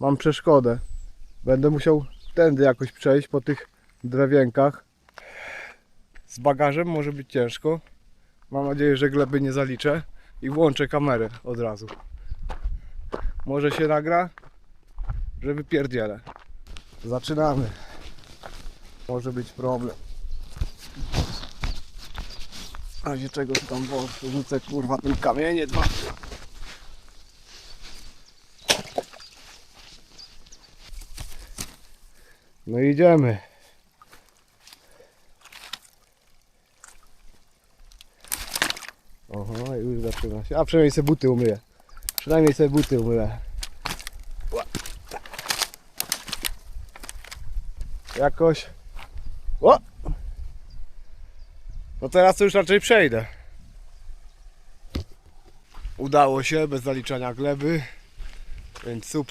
mam przeszkodę. Będę musiał tędy jakoś przejść po tych drewienkach. Z bagażem może być ciężko. Mam nadzieję, że gleby nie zaliczę i włączę kamerę od razu. Może się nagra, że wypierdzielę. Zaczynamy. Może być problem. W razie czego tam bo rzucę kurwa tym kamienie dwa. No idziemy. Oho, już zaczyna się. A przynajmniej sobie buty umyję. Przynajmniej sobie buty umyję. Jakoś. O! No teraz to już raczej przejdę. Udało się bez zaliczania gleby. Więc super.